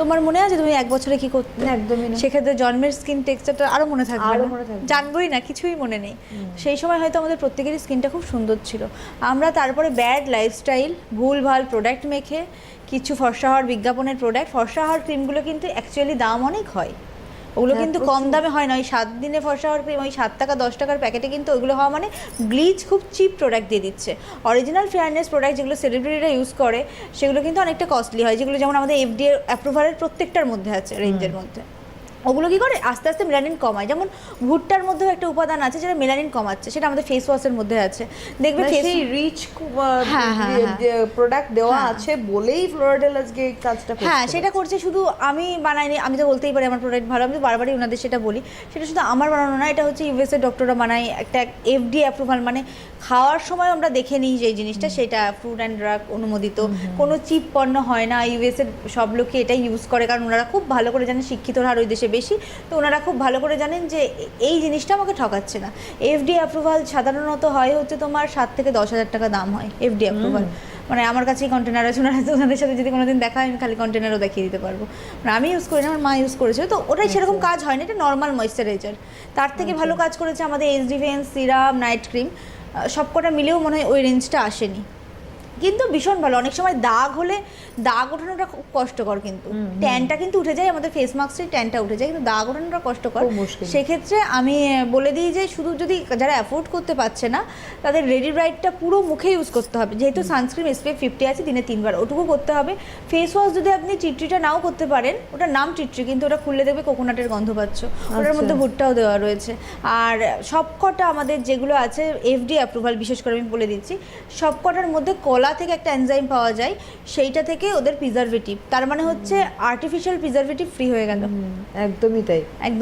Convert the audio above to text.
তোমার মনে আছে তুমি এক বছরে কি করতে একদমই না। সেক্ষেত্রে জন্মের স্কিন টেক্সচারটা আরও মনে থাকবে আরও মনে থাকবে। জানবোই না কিছুই মনে নেই। সেই সময় হয়তো আমাদের প্রত্যেকেরই স্কিনটা খুব সুন্দর ছিল। আমরা তারপরে ব্যাড লাইফস্টাইল ভুলভাল প্রোডাক্ট মেখে কিছু ফর্সা হওয়ার বিজ্ঞাপনের প্রোডাক্ট ফর্সা হওয়ার ক্রিমগুলো কিন্তু অ্যাকচুয়ালি দাম অনেক হয়। ওগুলো হ্যাঁ, কিন্তু কম দামে হয় না। ওই সাত দিনে ফর্সা হওয়ার ক্রিম ওই সাত টাকা দশ টাকার প্যাকেটে কিন্তু ওইগুলো হওয়া মানে ব্লিচ খুব চিপ প্রোডাক্ট দিয়ে দিচ্ছে। অরিজিনাল ফেয়ারনেস প্রোডাক্ট যেগুলো সেলিব্রিটিরা ইউজ করে সেগুলো কিন্তু অনেকটা কস্টলি হয় যেগুলো যেমন আমাদের এফডিএ অ্যাপ্রুভারের প্রত্যেকটার মধ্যে আছে রেঞ্জের মধ্যে। ওগুলো কি করে? আস্তে আস্তে মেলানিন কমায়। যেমন ভুট্টার মধ্যেও একটা উপাদান আছে যেটা মেলানিন কমাচ্ছে সেটা আমাদের ফেস ওয়াশের মধ্যে আছে। দেখবে মানে সেই রিচ হ্যাঁ, হ্যাঁ, হ্যাঁ। প্রোডাক্ট দেওয়া হ্যাঁ। আছে বলেই ফ্লোরাডেল আজকে কাজটা হ্যাঁ সেটা করছে শুধু আমি বানাইনি আমি তো বলতেই পারি আমার প্রোডাক্ট ভালো আমি তো বারবারই ওনাদের সেটা বলি। সেটা শুধু আমার বানানো না এটা হচ্ছে ইউএসএ ডক্টররা বানায় একটা এফডি অ্যাপ্রুভাল মানে খাওয়ার সময় আমরা দেখে নিই যে জিনিসটা সেটা ফ্রুট অ্যান্ড ড্রাগ অনুমোদিত। কোনো চিপ পণ্য হয় না ইউএসএ সব লোকে এটাই ইউজ করে কারণ ওনারা খুব ভালো করে জানেন শিক্ষিতর হার ওই দেশে বেশি। তো ওনারা খুব ভালো করে জানেন যে এই জিনিসটা আমাকে ঠকাচ্ছে না। এফডি অ্যাপ্রুভাল সাধারণত হয় হচ্ছে তোমার সাত থেকে দশ হাজার টাকা দাম হয় এফডি অ্যাপ্রুভাল মানে আমার কাছেই কন্টেনার আছে ওনারা ওনাদের সাথে যদি কোনোদিন দেখা হয় আমি খালি কন্টেনারও দেখিয়ে দিতে পারব। মানে আমি ইউজ করি না আমার মা ইউজ করেছে। তো ওটাই সেরকম কাজ হয় না এটা নর্মাল ময়েশ্চারাইজার তার থেকে ভালো কাজ করেছে আমাদের age defence serum night cream সবকটা মিলেও মনে হয় ওই রেঞ্জটা আসেনি। কিন্তু ভীষণ ভালো। অনেক সময় দাগ হলে দাগ ওঠানোটা খুব কষ্টকর কিন্তু। ট্যানটা কিন্তু উঠে যায় আমাদের ফেস মাস্কের ট্যানটা উঠে যায় কিন্তু দাগ ওঠানোটা কষ্টকর। সেক্ষেত্রে আমি বলে দিই যে শুধু যদি যারা অ্যাফোর্ড করতে পারছে না তাদের রেডি ব্রাইটটা পুরো মুখে ইউজ করতে হবে। যেহেতু সানস্ক্রিন এসপিএফ ফিফটি আছে দিনে তিনবার। ওটুকু করতে হবে। ফেস ওয়াশ যদি আপনি টিট্রিটা নাও করতে পারেন ওটার নাম টিট্রি কিন্তু ওটা খুললে দেখবে কোকোনাটের গন্ধ পাচ্ছ। ওটার আচ্ছা। মধ্যে ভুট্টাও দেওয়া রয়েছে। আর সবকটা আমাদের যেগুলো আছে এফডি অ্যাপ্রুভাল বিশেষ করে আমি বলে দিচ্ছি সবকটার মধ্যে কলা থেকে একটা এনজাইম পাওয়া যায় সেইটা থেকে ওদের প্রিজারভেটিভ তার মানে হচ্ছে আর্টিফিশিয়াল প্রিজারভেটিভ ফ্রি হয়ে গেল। একদমই তাই। একদম।